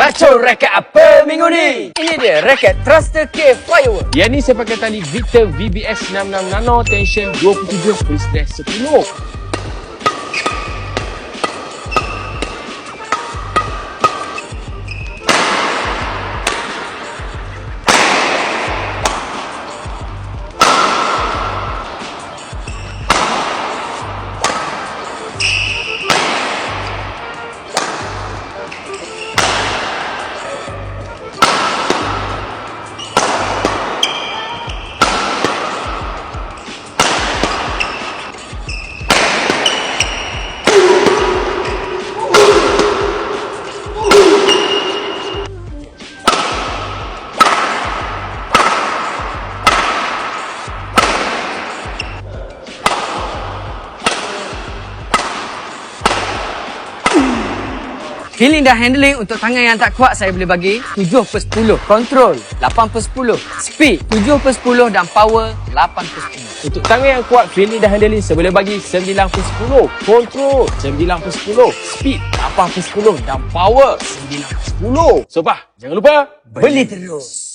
Racun raket apa minggu ni? Ini dia raket Thruster K Firework. Yang ni saya pakai tali Victor VBS 66 Nano tension 27 free stress 10. Feeling dan handling untuk tangan yang tak kuat saya boleh bagi 7 per 10. Control 8 per 10. Speed 7 per 10 dan power 8 per 10. Untuk tangan yang kuat, feeling dan handling saya boleh bagi 9 per 10. Control 9 per 10. Speed 8 per 10 dan power 9 per 10. So, bah, jangan lupa Beli terus.